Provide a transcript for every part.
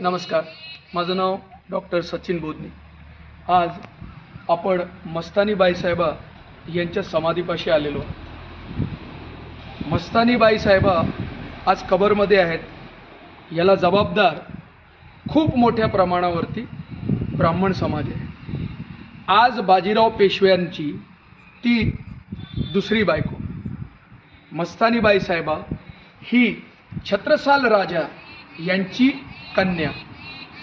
नमस्कार. माझं नाव डॉक्टर सचिन बोधनी. आज आपण मस्तानी बाईसाहेबा यांच्या समाधीपाशी आलेलो आहोत. मस्तानी बाईसाहेबा आज कबरमध्ये आहेत. याला जबाबदार खूप मोठ्या प्रमाणावरती ब्राह्मण समाज आहे. आज बाजीराव पेशव्यांची ती दुसरी बायको. मस्तानी बाईसाहेबा ही छत्रसाल राजा यांची कन्या.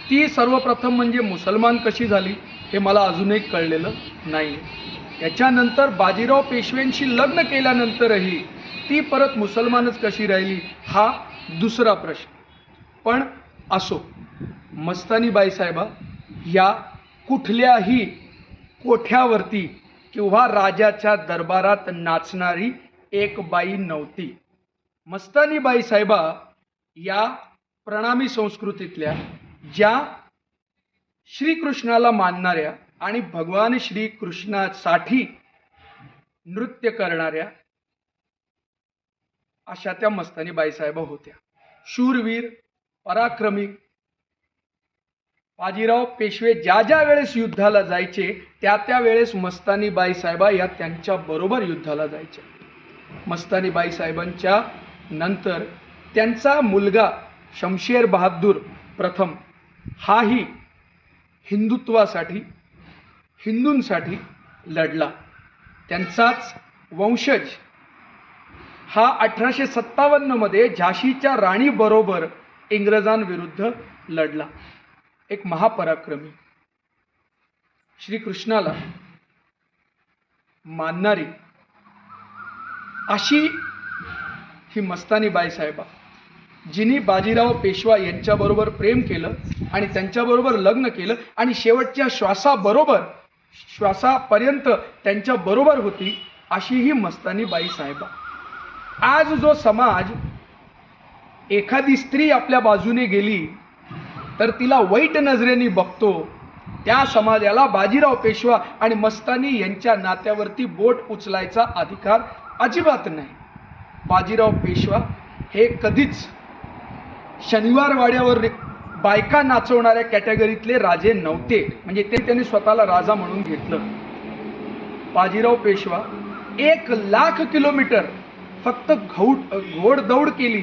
ती सर्वप्रथम म्हणजे मुसलमान कशी झाली हे मला अजूनही कळलेलं नाही. त्याच्यानंतर बाजीराव पेशव्यांशी लग्न केल्यानंतरही ती परत मुसलमानच कशी राहिली हा दुसरा प्रश्न. पण असो मस्तानी बाईसाहेबा या कुठल्याही कोठ्यावरती किंवा राजाच्या दरबारात नाचणारी एक बाई नव्हती. मस्तानी बाईसाहेबा या प्रणामी संस्कृतीतल्या ज्या श्रीकृष्णाला मानणाऱ्या आणि भगवान श्रीकृष्णासाठी नृत्य करणाऱ्या अशा त्या मस्तानी बाईसाहेबा होत्या. शूरवीर पराक्रमी बाजीराव पेशवे ज्या ज्या वेळेस युद्धाला जायचे त्या त्या वेळेस मस्तानी बाईसाहेबा या त्यांच्या बरोबर युद्धाला जायच्या. मस्तानी बाईसाहेबांच्या नंतर त्यांचा मुलगा शमशेर बहादूर प्रथम हाही हिंदुत्वासाठी हिंदूंसाठी लढला. त्यांचाच वंशज. हा अठराशे सत्तावन्नमध्ये झाशीच्या राणीबरोबर इंग्रजांविरुद्ध लढला. एक महापराक्रमी. श्रीकृष्णाला मानणारी अशी ही मस्तानी बाईसाहेबा जिनी बाजीराव पेशवा यांच्याबरोबर प्रेम केलं आणि त्यांच्याबरोबर लग्न केलं आणि शेवटच्या श्वासाबरोबर श्वासापर्यंत त्यांच्याबरोबर होती अशी ही मस्तानी बाईसाहेबा आज जो समाज एखादी स्त्री आपल्या बाजूने गेली तर तिला वाईट नजरेने बघतो. त्या समाजाला बाजीराव पेशवा आणि मस्तानी यांच्या नात्यावरती बोट उचलायचा अधिकार अजिबात नाही. बाजीराव पेशवा हे कधीच शनिवार वाड्यावर बायका नाचवणाऱ्या कॅटेगरीतले राजे नव्हते म्हणजे ते त्यांनी स्वतःला राजा म्हणून घेतलं. बाजीराव पेशवा एक लाख किलोमीटर फक्त घौट घोडदौड केली.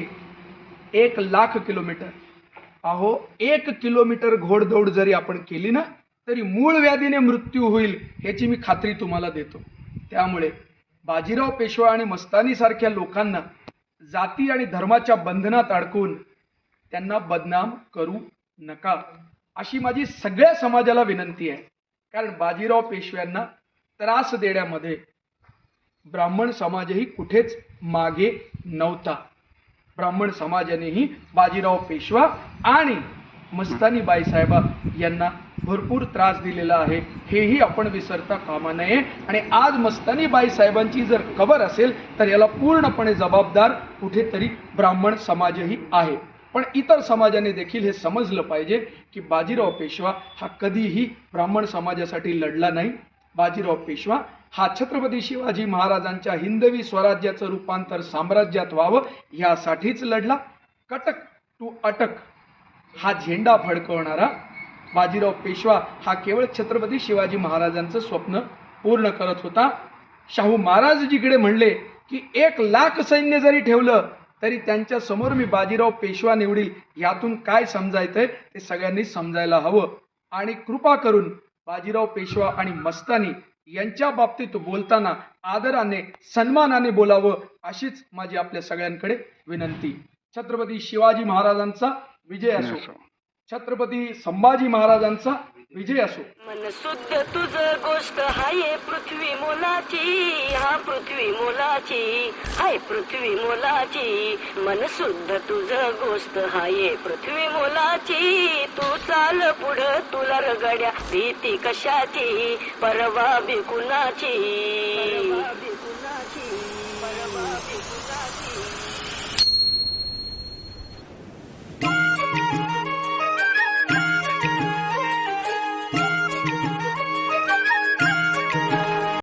एक लाख किलोमीटर. अहो एक किलोमीटर घोडदौड जरी आपण केली ना तरी मूळ व्याधीने मृत्यू होईल ह्याची मी खात्री तुम्हाला देतो. त्यामुळे बाजीराव पेशवा आणि मस्तानीसारख्या लोकांना जाती आणि धर्माच्या बंधनात अडकून त्यांना बदनाम करू नका. अशी माझी सगळ्या समाजाला विनंती आहे. कारण बाजीराव पेशव्यांना त्रास देण्यामध्ये ब्राह्मण समाजही कुठेच मागे नव्हता. ब्राह्मण समाजानेही बाजीराव पेशवा आणि मस्तानी बाईसाहेबा यांना भरपूर त्रास दिलेला आहे. हेही आपण विसरता कामा नये. आणि आज मस्तानी बाईसाहेबांची जर कबर असेल तर याला पूर्णपणे जबाबदार कुठेतरी ब्राह्मण समाजही आहे. पण इतर समाजाने देखील हे समजलं पाहिजे की बाजीराव पेशवा हा कधीही ब्राह्मण समाजासाठी लढला नाही. बाजीराव पेशवा हा छत्रपती शिवाजी महाराजांच्या हिंदवी स्वराज्याचं रूपांतर साम्राज्यात व्हावं यासाठीच लढला. कटक टू अटक हा झेंडा फडकवणारा बाजीराव पेशवा हा केवळ छत्रपती शिवाजी महाराजांचं स्वप्न पूर्ण करत होता. शाहू महाराज जिकडे म्हणले की एक लाख सैन्य जरी ठेवलं तरी त्यांच्यासमोर मी बाजीराव पेशवा निवडील यातून काय समजायचंय ते सगळ्यांनी समजायला हवं. आणि कृपा करून बाजीराव पेशवा आणि मस्तानी यांच्या बाबतीत बोलताना आदराने सन्मानाने बोलावं अशीच माझी आपल्या सगळ्यांकडे विनंती. छत्रपती शिवाजी महाराजांचा विजय असो. छत्रपती संभाजी महाराजांचा विजय असो. मन शुद्ध तुझ गोष्ट हाय पृथ्वी मोलाची. हा पृथ्वी मोलाची हाय पृथ्वी मोलाची. मन शुद्ध तुझ गोष्ट हाय पृथ्वी मोलाची. तू चाल पुढ तुला रगड्या भीती कशाची? परवा बिकुणाची परवा